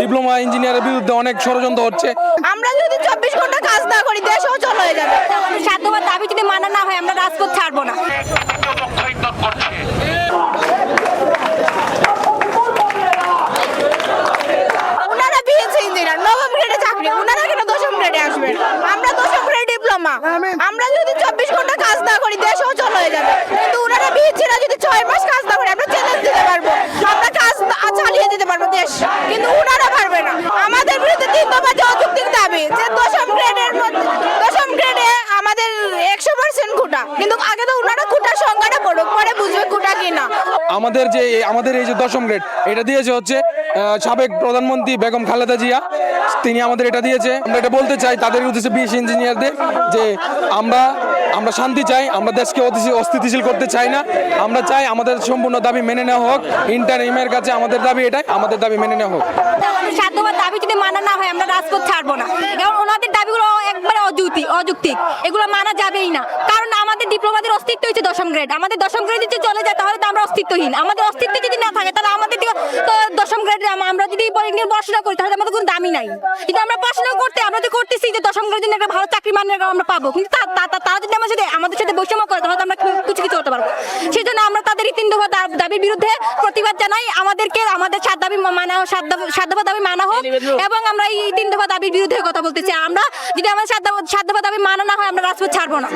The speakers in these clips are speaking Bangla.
ডিপ্লোমা ইঞ্জিনিয়ারের বিরুদ্ধে অনেক ষড়যন্ত্র হচ্ছে। আমরা যদি চব্বিশ ঘণ্টা কাজ না করি দেশ অচল হয়ে যাবে। সাধ্যবার দাবি যদি মানা না হয়, আমরা রাজপথ ছাড়বো না। ওনারা বিএসসি ইঞ্জিনিয়ার, নবম গ্রেডে চাকরি কেন দশম গ্রেডে আসবেন? আমরা দশম গ্রেড ডিপ্লোমা। আমরা যদি চব্বিশ ঘণ্টা কাজ না করি দেশ অচল হয়ে যাবে। কিন্তু ওনারা বিএসসিরা যদি ছয় মাস কাজ না করে, আমরা চ্যালেঞ্জ দিতে পারব। আমরা কাজ চালিয়ে দিতে পারব দেশ। কিন্তু ওনারা পারবে না আমাদের যে অযৌক্তিক দাবি যে দশম গ্রেডের দশম গ্রেডে আমাদের একশো পার্সেন্ট কোটা, কিন্তু আগে তো ওনারা কোটার সংখ্যাটা পড়ুক পরে বুঝবে কোটা কিনা আমাদের যে আমাদের এই যে দশম গ্রেড এটা দিয়েছে হচ্ছে সাবেক প্রধানমন্ত্রী বেগম খালেদা জিয়া। তিনি আমাদের এটা দিয়েছে। আমরা এটা বলতে চাই তাদের উদ্দেশ্যে বিশ ইঞ্জিনিয়ারদের যে আমরা আমরা শান্তি চাই, আমরা দেশকে অস্থিতিশীল- করতে চাই না। আমরা চাই আমাদের সম্পূর্ণ দাবি মেনে নেওয়া হোক। ইন্টার ইমের কাছে আমাদের দাবি এটাই, আমাদের দাবি মেনে নেওয়া হোক। দাবি যদি মানা না হয়, আমরা রাজপথ ছাড়বো না। কারণ ওনাদের দাবিগুলো একবারে অযৌক্তিক। এগুলো মানা যাবেই না। কারণ আমাদের ডিপ্লোমাদের অস্তিত্ব হচ্ছে দশম গ্রেড। আমাদের দশম গ্রেড যদি চলে যায়, তাহলে তো আমরা অস্তিত্বহীন। আমাদের অস্তিত্ব যদি না থাকে, তাহলে আমাদের দশম গ্রেড আমরা যদি পলিটেকনিক পড়াশোনা করি, তাহলে আমাদের কোনো দামি নাই। কিন্তু আমরা পড়াশোনা করতে, আমরা তো করতেছি যে দশম গ্রেড একটা ভালো চাকরি মানের আমরা পাবো। কিন্তু তারা যদি আমার সাথে আমাদের সাথে বৈষম্য করে, তাহলে আমরা কিছু কিছু হতে পারব। সেই জন্য আমরা দফা দাবির বিরুদ্ধে প্রতিবাদ জানাই। আমাদেরকে আমাদের সাত দাবি মানা হোক সাত দফা- দাবি মানা হোক এবং আমরা এই তিন দফা দাবির বিরুদ্ধে কথা বলতে চাই আমরা যদি আমাদের সাত দফা- দাবি মানা না হয় আমরা রাজপথ ছাড়বো না।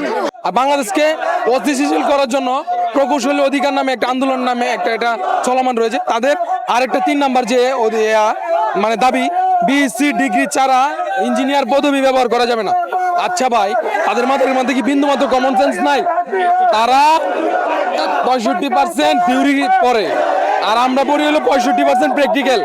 বাংলাদেশকে অস্থিতিশীল করার জন্য প্রকৌশলী অধিকার নামে একটা আন্দোলন নামে একটা এটা চলমান রয়েছে। তাদের আরেকটা তিন নাম্বার যে মানে দাবি বিএসসি ডিগ্রি ছাড়া ইঞ্জিনিয়ার পদবি ব্যবহার করা যাবে না। আচ্ছা ভাই তাদের মাথার মধ্যে কি বিন্দু মাত্র কমন সেন্স নাই? তারা পঁয়ষট্টি পার্সেন্ট থিওরি পরে আর আমরা পড়ি হলো পঁয়ষট্টি পার্সেন্ট প্র্যাকটিক্যাল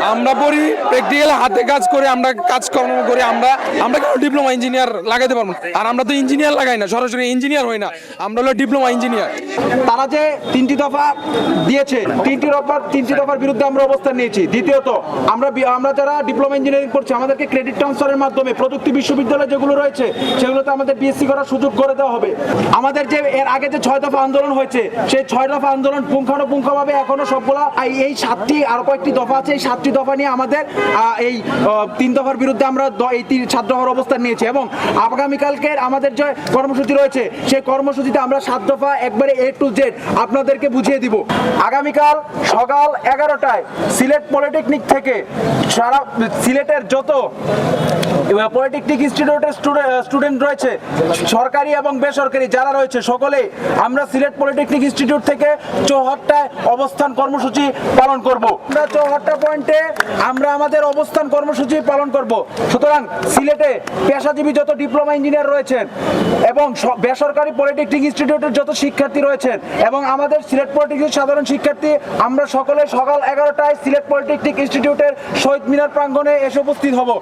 আমরা পড়ি প্র্যাকটিক্যাল হাতে কাজ করে, আমরা কাজকর্ম করে, আমরা আমরা কেন ডিপ্লোমা ইঞ্জিনিয়ার লাগাইতে পারব আর আমরা তো ইঞ্জিনিয়ার লাগাই না, সরাসরি ইঞ্জিনিয়ার হই না, আমরা হলো ডিপ্লোমা ইঞ্জিনিয়ার তারা যে তিনটি দফা দিয়েছে, তিনটি দফার তিনটি দফার বিরুদ্ধে আমরা অবস্থান নিয়েছি। দ্বিতীয়ত, আমরা আমরা যারা ডিপ্লোমা ইঞ্জিনিয়ারিং করছি, আমাদেরকে ক্রেডিট ট্রান্সফারের মাধ্যমে প্রযুক্তি বিশ্ববিদ্যালয় যেগুলো রয়েছে, সেগুলোতে আমাদের বিএসসি করার সুযোগ করে দেওয়া হবে। আমাদের যে এর আগে যে ছয় দফা আন্দোলন হয়েছে, সেই ছয় দফা আন্দোলন পুঙ্খানুপুঙ্খভাবে এখনও সবগুলা এই- সাতটি আরও কয়েকটি দফা আছে এই সাতটি দফা নিয়ে আমাদের এই তিন দফার বিরুদ্ধে আমরা এই তিন সাত দফার অবস্থান নিয়েছি এবং আগামীকালকে আমাদের যে কর্মসূচি রয়েছে, সেই কর্মসূচিতে আমরা সাত দফা একবারে এ টু জেড আপনাদেরকে বুঝিয়ে দিব। আগামীকাল সকাল এগারোটায় সিলেট পলিটেকনিক থেকে সারা, সিলেটের যত পলিটেকনিক ইনস্টিটিউটের স্টুডেন্ট রয়েছে। সরকারি এবং বেসরকারি যারা রয়েছে, সকলে আমরা সিলেট পলিটেকনিক ইনস্টিটিউট থেকে চৌহাট্টায় অবস্থান কর্মসূচি পালন করব। আমরা চৌহাট্টা পয়েন্টে আমরা আমাদের অবস্থান কর্মসূচি পালন করব। সুতরাং সিলেটে পেশাজীবী যত ডিপ্লোমা ইঞ্জিনিয়ার রয়েছেন এবং বেসরকারি পলিটেকনিক ইনস্টিটিউটের যত শিক্ষার্থী রয়েছেন এবং আমাদের সিলেট পলিটেকনিক সাধারণ শিক্ষার্থী, আমরা সকলে সকাল এগারোটায় সিলেট পলিটেকনিক ইনস্টিটিউটের শহীদ মিনার প্রাঙ্গণে এসে উপস্থিত হব।